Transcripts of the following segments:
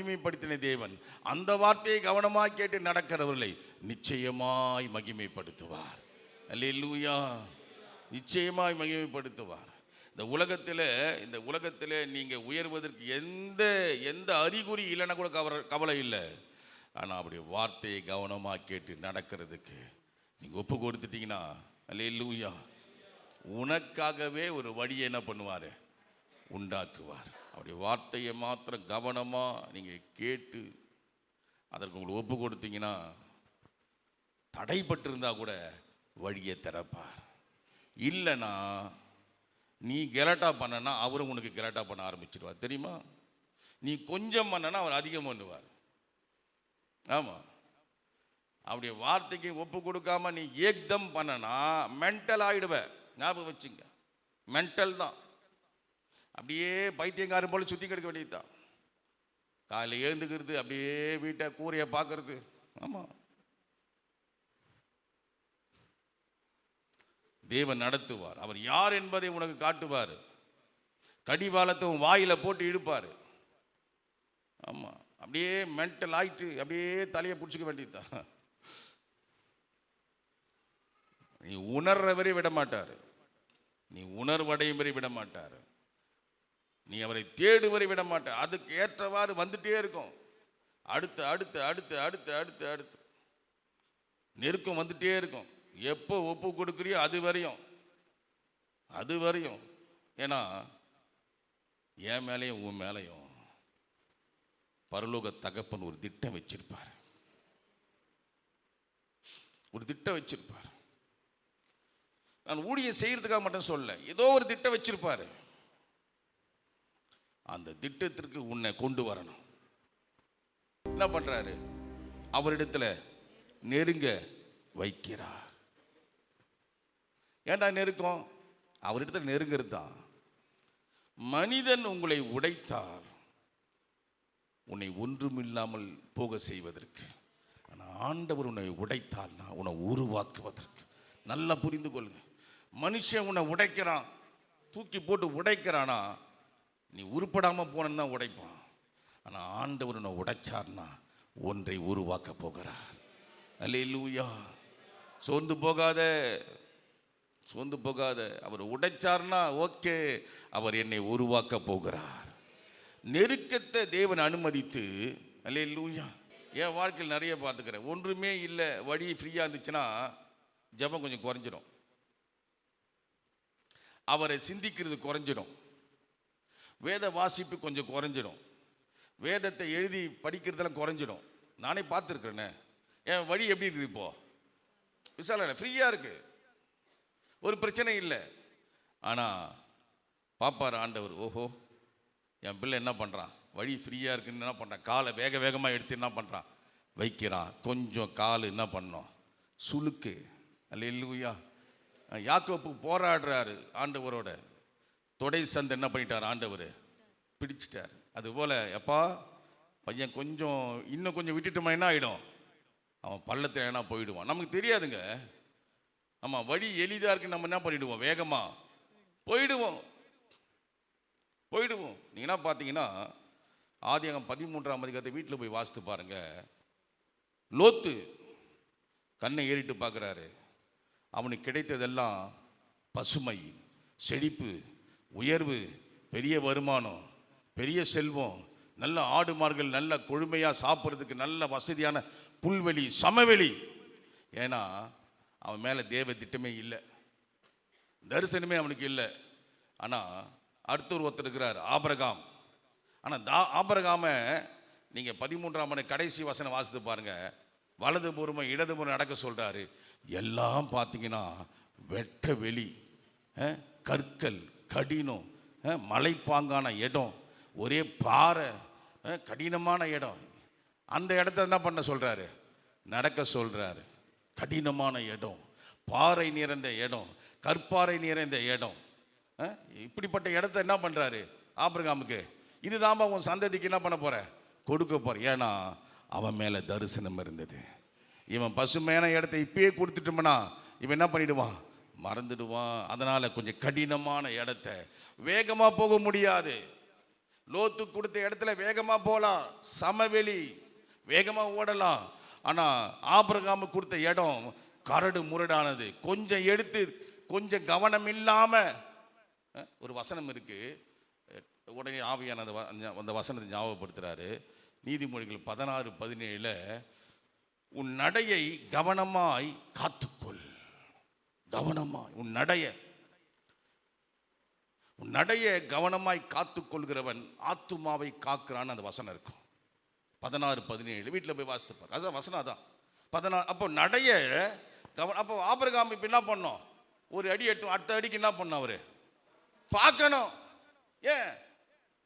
மகிமைப்படுத்தின தேவன். அந்த வார்த்தையை கவனமாக கேட்டு நடக்கிறவர்களை நிச்சயமாய் மகிமைப்படுத்துவார். அல்லூயா நிச்சயமாய் மகிமைப்படுத்துவார். இந்த உலகத்தில் இந்த உலகத்தில் நீங்கள் உயர்வதற்கு எந்த எந்த அறிகுறி இல்லைன்னா கூட கவலை கவலை இல்லை. ஆனால் அப்படி வார்த்தையை கவனமாக கேட்டு நடக்கிறதுக்கு நீங்கள் ஒப்பு கொடுத்துட்டீங்கன்னா அல்லேலூயா. உனக்காகவே ஒரு வழியை என்ன பண்ணுவார்? உண்டாக்குவார். அவருடைய வார்த்தையை மாத்திரம் கவனமாக நீங்கள் கேட்டு அதற்கு உங்களுக்கு ஒப்பு கொடுத்தீங்கன்னா தடைப்பட்டிருந்தா கூட வழியை திறப்பார். இல்லைன்னா நீ கெலட்டா பண்ணனா அவரும் உனக்கு கெலட்டா பண்ண ஆரம்பிச்சிடுவார் தெரியுமா? நீ கொஞ்சம் பண்ணனா அவர் அதிகம் பண்ணுவார். ஆமாம் அவருடைய வார்த்தைக்கு ஒப்பு கொடுக்காம நீ ஏக்தம் பண்ணனா மென்டல் ஆகிடுவ ஞாபகம் வச்சுங்க. மென்டல் தான். அப்படியே பைத்தியங்காரன் போல சுற்றி கிடக்க வேண்டியதுதான். காலையில் எழுந்துக்கிறது அப்படியே வீட்டை கூரையை பார்க்கறது. ஆமாம் தேவன் நடத்துவார். அவர் யார் என்பதை உனக்கு காட்டுவார். கடிவாளத்தை உன் வாயில் போட்டு இழுப்பார். ஆமாம் அப்படியே மென்டல் ஆயிட்டு அப்படியே தலையை பிடிச்சிக்க வேண்டியதுதான். நீ உணர்ற வரை விட மாட்டார் நீ உணர்வடையும் வரை விட மாட்டார் நீ அவரை தேடுவரை விட மாட்டேன் அதுக்கு ஏற்றவாறு வந்துட்டே இருக்கும். அடுத்து அடுத்து அடுத்து அடுத்து அடுத்து அடுத்து. நெருக்கம் வந்துட்டே இருக்கும். எப்போ ஒப்பு கொடுக்குறியோ அது வரையும். அது வரையும். ஏன்னா என் மேலேயும் உன் மேலேயும் பரலோக தகப்பன் ஒரு திட்டம் வச்சிருப்பார். ஒரு திட்டம் வச்சிருப்பார். நான் ஊழியம் செய்கிறதுக்காக மட்டும் சொல்ல ஏதோ ஒரு திட்டம் வச்சிருப்பாரு. அந்த திட்டத்திற்கு உன்னை கொண்டு வரணும். என்ன பண்ணுறாரு அவரிடத்தில் நெருங்க வைக்கிறார். ஏண்டா நெருக்கம்? அவரிடத்தில் நெருங்கிறது தான். மனிதன் உங்களை உடைத்தால் உன்னை ஒன்றுமில்லாமல் போக செய்வதற்கு ஆனால் ஆண்டவர் உன்னை உடைத்தால்னா உன்னை உருவாக்குவதற்கு. நல்லா புரிந்து கொள்ளுங்க. மனுஷன் உன்னை உடைக்கிறான் தூக்கி போட்டு உடைக்கிறானா நீ உருப்படாமல் போனன்னு தான் உடைப்பான். ஆனால் ஆண்டவர் உன்னை உடைச்சார்னா ஒன்றை உருவாக்க போகிறார். அல்லேலூயா. சோர்ந்து போகாத சோர்ந்து போகாத. அவர் உடைச்சார்னா ஓகே அவர் என்னை உருவாக்க போகிறார். நெருக்கத்தை தேவன் அனுமதித்து அல்லே லூயா என் வாழ்க்கையில் நிறைய பார்த்துக்கிறேன். ஒன்றுமே இல்லை வழி ஃப்ரீயாக இருந்துச்சுன்னா ஜெபம் கொஞ்சம் குறைஞ்சிடும் அவரை சிந்திக்கிறது குறைஞ்சிடும் வேத வாசிப்பு கொஞ்சம் குறைஞ்சிடும். வேதத்தை எழுதி படிக்கிறதெல்லாம் குறைஞ்சிடும். நானே பார்த்துருக்குறேனே. என் வழி எப்படி இருக்குது இப்போது விசால ஃப்ரீயாக இருக்குது ஒரு பிரச்சனை இல்லை. ஆனால் பாப்பார் ஆண்டவர் ஓஹோ என் பிள்ளை என்ன பண்ணுறான் வழி ஃப்ரீயாக இருக்குன்னு என்ன பண்ணுறான் காலை வேக வேகமாக எடுத்து என்ன பண்ணுறான் வைக்கிறான். கொஞ்சம் கால் என்ன பண்ணோம்? சுளுக்கு. அல்ல இல்லையா யாக்கோப்பு போராடுறாரு ஆண்டவரோட. தொடை சந்தை என்ன பண்ணிட்டார்? ஆண்டவர் பிடிச்சிட்டார். அதுபோல் எப்பா பையன் கொஞ்சம் இன்னும் கொஞ்சம் விட்டுட்டோமா என்ன ஆகிடும் அவன் பள்ளத்தில் ஏன்னா போயிடுவான். நமக்கு தெரியாதுங்க. ஆமாம் வழி எளிதாக இருக்குன்னு நம்ம என்ன பண்ணிடுவோம்? வேகமாக போயிடுவோம். போயிடுவோம். என்ன பார்த்தீங்கன்னா ஆதியகம் பதிமூன்றாம் அதிகாரத்தை வீட்டில் போய் வாசித்து பாருங்கள் லோத்து கண்ணை ஏறிட்டு பார்க்குறாரு. அவனுக்கு கிடைத்ததெல்லாம் பசுமை செழிப்பு உயர்வு பெரிய வருமானம் பெரிய செல்வம் நல்ல ஆடு மார்கள் நல்ல கொழுமையாக சாப்பிட்றதுக்கு நல்ல வசதியான புல்வெளி சமவெளி. ஏன்னா அவன் மேலே தேவ திட்டமே இல்லை. தரிசனமே அவனுக்கு இல்லை. ஆனால் அடுத்தவர் ஒருத்தர் இருக்கிறார் ஆபரகாம். ஆனால் தா ஆபரகாம நீங்கள் பதிமூன்றாம் மணி கடைசி வசனம் வாசித்து பாருங்க. வலது பூர்வம் இடது பூர்வம் நடக்க சொல்கிறாரு எல்லாம் பார்த்தீங்கன்னா வெட்ட வெளி கற்கள் கடினம் மலைப்பாங்கான இடம் ஒரே பாறை கடினமான இடம். அந்த இடத்த என்ன பண்ண சொல்கிறாரு நடக்க சொல்கிறாரு கடினமான இடம் பாறை நிறைந்த இடம் கற்பாறை நிறைந்த இடம். இப்படிப்பட்ட இடத்த என்ன பண்ணுறாரு ஆபிரகாமுக்கு. இதுதாம்மா உன் சந்ததிக்கு என்ன பண்ண போகிற கொடுக்க போகிற ஏன்னா அவன் மேலே தரிசனம் இருந்தது. இவன் பசுமையான இடத்த இப்பயே கொடுத்துட்டோம்னா இவன் என்ன பண்ணிவிடுவான் மறந்துடுவான். அதனால் கொஞ்சம் கடினமான இடத்த வேகமாக போக முடியாது. லோத்து கொடுத்த இடத்துல வேகமாக போகலாம் சமவெளி வேகமாக ஓடலாம். ஆனால் ஆபிரகாமு கொடுத்த இடம் கரடு முரடானது. கொஞ்சம் எடுத்து கொஞ்சம் கவனம் இல்லாமல் ஒரு வசனம் இருக்குது உடனே ஆவியான அந்த அந்த- வசனத்தை ஞாபகப்படுத்துகிறாரு நீதிமொழிகள் பதினாறு பதினேழில் உன் நடையை கவனமாய் காத்துக்கொள். கவனமாய் உன் நடைய. உன் நடைய கவனமாய் காத்துக்கொள்கிறவன் ஆத்துமாவை காக்கிறான்னு அந்த வசனம் இருக்கும். பதினாறு பதினேழு. வீட்டில் போய் வாசித்துப்பார் அதுதான் வசனம் அதான். பதினாறு அப்போ நடைய கவன அப்போ ஆபரகாம் இப்போ என்ன பண்ணோம்? ஒரு அடி எடுத்து அடுத்த அடிக்கு என்ன பண்ணோம் அவர்? பார்க்கணும். ஏன்?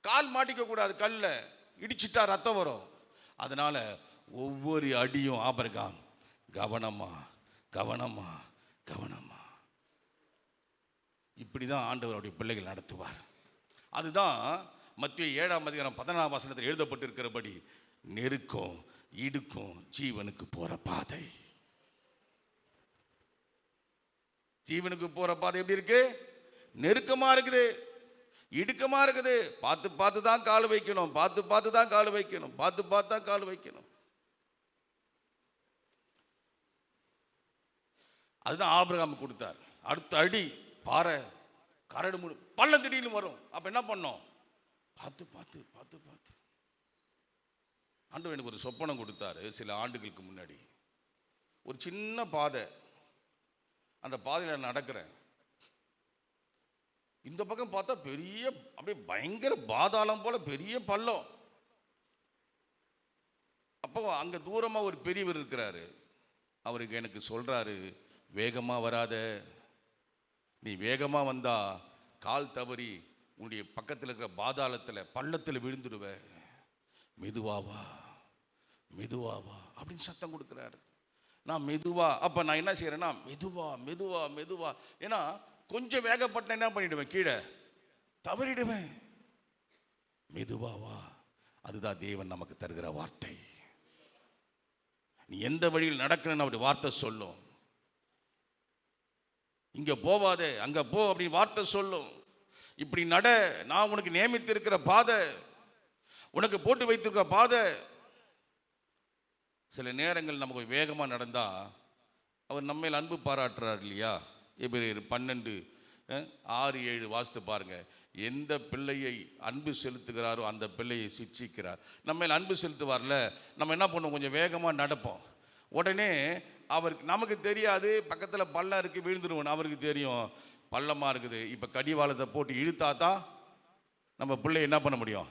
கால் மாட்டிக்க கூடாது கல்ல. இடிச்சிட்டா ரத்தம் வரும். அதனால ஒவ்வொரு அடியும் ஆபரகாம் கவனமா கவனமா கவனமா. இப்படி தான் ஆண்டவருடைய பிள்ளைகள் நடத்துவார். அதுதான் மத்திய ஏழாம் அதிகாரம் பதினாறாம் வசனத்தில் எழுதப்பட்டிருக்கிறபடி நெருக்கம் இடுக்கும் ஜீவனுக்கு போற பாதை. ஜீவனுக்கு போற பாதை எப்படி இருக்கு? நெருக்கமா இருக்குது இடுக்கமா இருக்குது. பார்த்து பார்த்து தான் கால் வைக்கணும் பார்த்து பார்த்து தான் கால் வைக்கணும் பார்த்து பார்த்து தான் கால் வைக்கணும். அதுதான் ஆபிரகாம் கொடுத்தார். அடுத்த அடி பாறை கரடு முடி பள்ளம் திடீர்னு வரும். அப்போ என்ன பண்ணோம்? பார்த்து பார்த்து பார்த்து பார்த்து. ஆண்டவர் எனக்கு ஒரு சொப்பனம் கொடுத்தாரு சில ஆண்டுகளுக்கு முன்னாடி. ஒரு சின்ன பாதை. அந்த பாதையில் நான் நடக்கிறேன். இந்த பக்கம் பார்த்தா பெரிய அப்படியே பயங்கர பாதாளம் போல் பெரிய பள்ளம். அப்போ அங்கே தூரமாக ஒரு பெரியவர் இருக்கிறாரு. அவருக்கு எனக்கு சொல்கிறாரு வேகமாக வராத. நீ வேகமாக வந்தால் கால் தவறி உன்னுடைய பக்கத்தில் இருக்கிற பாதாளத்தில் பள்ளத்தில் விழுந்துடுவ. மெதுவாவா மெதுவாவா அப்படின்னு சத்தம் கொடுக்குறாரு. நான் மெதுவா அப்போ நான் என்ன செய்கிறேன்னா மெதுவா மெதுவா மெதுவா. ஏன்னா கொஞ்சம் வேகப்பட்ட என்ன பண்ணிவிடுவேன் கீழே? தவறிடுவேன். மெதுவாவா அதுதான் தேவன் நமக்கு தருகிற வார்த்தை. நீ எந்த வழியில் நடக்கணும்னு அப்படி வார்த்தை சொல்லும். இங்கே போவாதே அங்கே போ அப்படின்னு வார்த்தை சொல்லும். இப்படி நட நான் உனக்கு நியமித்திருக்கிற பாதை உனக்கு போட்டு வைத்திருக்கிற பாதை. சில நேரங்கள் நமக்கு வேகமாக நடந்தால் அவர் நம்ம மேல் அன்பு பாராட்டுறார் இல்லையா? எபிரேயர் பன்னெண்டு ஆறு ஏழு வாசித்து பாருங்கள் எந்த பிள்ளையை அன்பு செலுத்துகிறாரோ அந்த பிள்ளையை சிட்சிக்கிறார் நம்ம மேல் அன்பு செலுத்துவார்ல நம்ம என்ன பண்ணுவோம்? கொஞ்சம் வேகமாக நடப்போம். உடனே அவருக்கு நமக்கு தெரியாது பக்கத்தில் பள்ளம் இருக்குது விழுந்துருவோம் அவருக்கு தெரியும். பள்ளமாக இருக்குது. இப்போ கடிவாளத்தை போட்டு இழுத்தா தான் நம்ம பிள்ளை என்ன பண்ண முடியும்?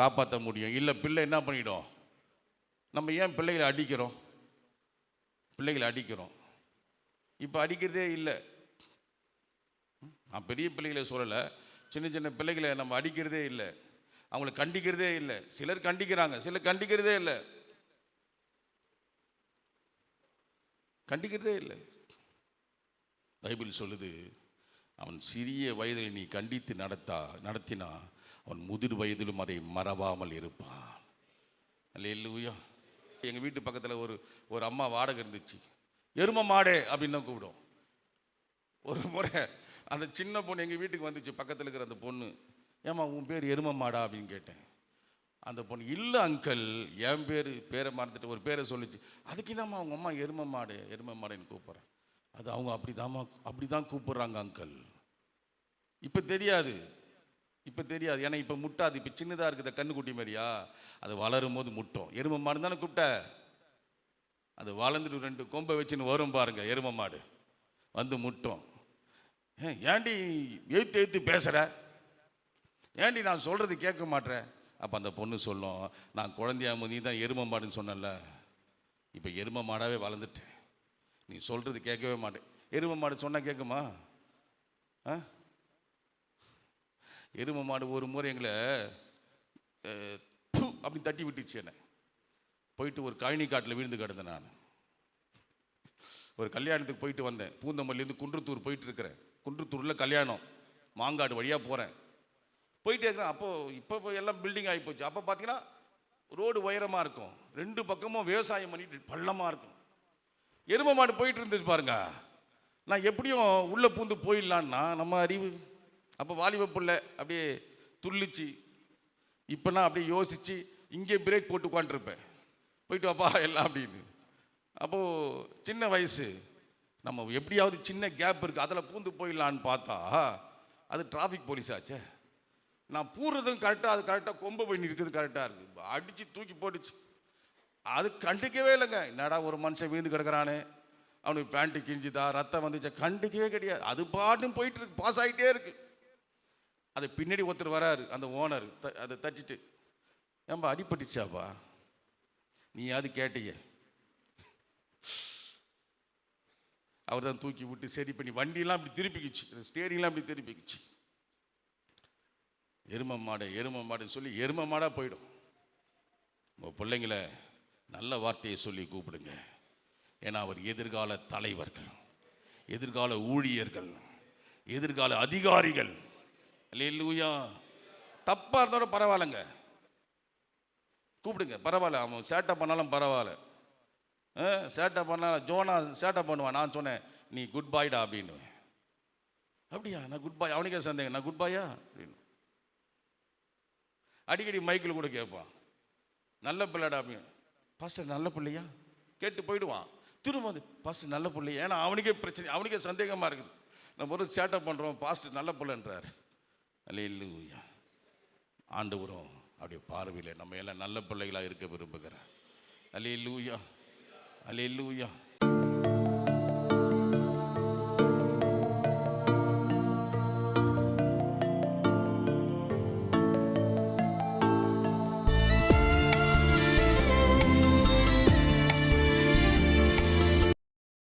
காப்பாற்ற முடியும். இல்லை பிள்ளை என்ன பண்ணிடும்? நம்ம ஏன் பிள்ளைகளை அடிக்கிறோம்? பிள்ளைகளை அடிக்கிறோம். இப்போ அடிக்கிறதே இல்லை. நான் பெரிய பிள்ளைகளை சொல்லலை. சின்ன சின்ன பிள்ளைகளை நம்ம அடிக்கிறதே இல்லை. அவங்கள கண்டிக்கிறதே இல்லை. சிலர் கண்டிக்கிறாங்க. சிலர் கண்டிக்கிறதே இல்லை. கண்டிக்கிறதே இல்லை. பைபிள் சொல்லுது அவன் சிறிய வயதில் நீ கண்டித்து நடத்தா நடத்தினா அவன் முதிர் வயதிலும் அதை மறவாமல் இருப்பான். அல்லேலூயா. எங்கள் வீட்டு பக்கத்தில் ஒரு ஒரு அம்மா வாடகை இருந்துச்சு. எரும மாடே அப்படின்னு தான் கூப்பிடும் ஒரு முறை அந்த சின்ன பொண்ணு எங்கள் வீட்டுக்கு வந்துச்சு பக்கத்தில் இருக்கிற அந்த பொண்ணு. ஏம்மா உன் பேர் எரும மாடா? அப்படின்னு கேட்டேன். அந்த பொண்ணு இல்லை அங்கிள் என் பேர் பேரை மறந்துட்டு ஒரு பேரை சொல்லிச்சு. அதுக்கு என்னம்மா அவங்க அம்மா எரும மாடு எரும மாடுன்னு கூப்பிட்றேன் அது அவங்க அப்படி தாம்மா அப்படி தான் கூப்பிட்றாங்க அங்கிள் இப்போ தெரியாது. இப்போ தெரியாது. ஏன்னா இப்போ முட்டாது. இப்போ சின்னதாக இருக்குது கண்ணுக்குட்டி மாதிரியா? அது வளரும் போது முட்டும். எரும மாடு தானே கூப்பிட்ட? அது வளர்ந்துட்டு ரெண்டு கொம்பை வச்சுன்னு வரும் பாருங்க எரும மாடு. வந்து முட்டும். ஏன் ஏண்டி எழுத்து எழுத்து பேசுகிற ஏண்டி நான் சொல்கிறது கேட்க மாட்டேறேன் அப்போ அந்த பொண்ணு சொல்லும் நான் குழந்தையாம நீ தான் எரும மாடுன்னு சொன்னல இப்போ எரும மாடாவே வளர்ந்துட்டேன். நீ சொல்கிறது கேட்கவே மாட்டேன். எரும மாடு சொன்னால் கேட்குமா? ஆ? எரும மாடு ஒரு முறை எங்களை அப்படின்னு தட்டி விட்டுச்சு என்னை. போயிட்டு ஒரு கழனி காட்டில் விழுந்து கிடந்தேன் நான். ஒரு கல்யாணத்துக்கு போயிட்டு வந்தேன். பூந்தமல்லிருந்து குன்றத்தூர் போயிட்டு இருக்கிறேன். குன்றத்தூரில் கல்யாணம். மாங்காடு வழியாக போகிறேன் போயிட்டே இருக்கிறேன். அப்போது இப்போ எல்லாம் பில்டிங் ஆகி போச்சு. அப்போ பார்த்தீங்கன்னா ரோடு உயரமாக இருக்கும். ரெண்டு பக்கமும் விவசாயம் பண்ணிட்டு பள்ளமாக இருக்கும். எரும மாடு போயிட்டு இருந்துச்சு பாருங்க. நான் எப்படியும் உள்ளே பூந்து போயிடலான்னா நம்ம அறிவு. அப்போ வாலிப பிள்ளை அப்படியே துள்ளிச்சு. இப்போ நான் அப்படியே யோசித்து இங்கே பிரேக் போட்டு உட்காந்துருப்பேன் போயிட்டு வாப்பா எல்லாம் அப்படின்னு. அப்போது சின்ன வயசு. நம்ம எப்படியாவது சின்ன கேப் இருக்குது அதில் பூந்து போயிடலான்னு பார்த்தா அது டிராஃபிக் போலீஸ் ஆச்சே. நான் பூர்றதும் கரெக்டாக அது கரெக்டாக கொம்பு போய் நிற்கிறது கரெக்டாக இருக்குது அடித்து தூக்கி போட்டுச்சு. அது கண்டுக்கவே இல்லைங்க. என்னடா ஒரு மனுஷன் வீழ்ந்து கிடக்குறானே. அவனுக்கு பேண்ட்டு கிஞ்சுதா ரத்தம் வந்துச்சா? கண்டுக்கவே கிடையாது. அது பாட்டும் போயிட்டு இருக்கு பாஸ் ஆகிட்டே இருக்கு. அது பின்னாடி ஒருத்தர் வராரு அந்த ஓனர் அதை தட்டிட்டு ஏன்பா அடிபட்டுச்சாப்பா? நீ அது கேட்டிய? அவர் தான் தூக்கி விட்டு சரி பண்ணி வண்டியெல்லாம் அப்படி திருப்பிக்கிச்சு. ஸ்டேரிங்லாம் அப்படி திருப்பிக்குச்சு. எரும மாடு எரும மாடுன்னு சொல்லி எரும மாடாக போயிடும். உங்கள் பிள்ளைங்கள நல்ல வார்த்தையை சொல்லி கூப்பிடுங்க. ஏன்னா அவர் எதிர்கால தலைவர்கள் எதிர்கால ஊழியர்கள் எதிர்கால அதிகாரிகள். இல்லையா தப்பாக இருந்தாலும் பரவாயில்லைங்க. கூப்பிடுங்க பரவாயில்ல. அவன் சேட்டை பண்ணாலும் பரவாயில்ல. ஆ, சேட்டை பண்ணாலும் ஜோனா சேட்டை பண்ணுவான் நான் சொன்னேன் நீ குட் பாய்டா அப்படின்னு அப்படியா? நான் குட் பாய் அவனுக்கே சந்தேகம். நான் குட் பாயா அப்படின்னு. அடிக்கடி மைக்கில் கூட கேட்பான். நல்ல பிள்ளைடா அப்படின்னு. பாஸ்டர் நல்ல பிள்ளையா? கேட்டு போயிடுவான். திரும்ப வந்து பாஸ்டர் நல்ல பிள்ளையா? ஏன்னா அவனுக்கே பிரச்சனை அவனுக்கே சந்தேகமாக இருக்குது. நம்ம ஒரு சேட்டை பண்ணுறோம் பாஸ்டர் நல்ல பிள்ளைன்றார். அல்லேலூயா ஆண்டவரும் அப்படியே பார்வையில் நம்ம எல்லாம் நல்ல பிள்ளைகளாக இருக்க விரும்புகிறேன் அல்லேலூயா அல்லேலூயா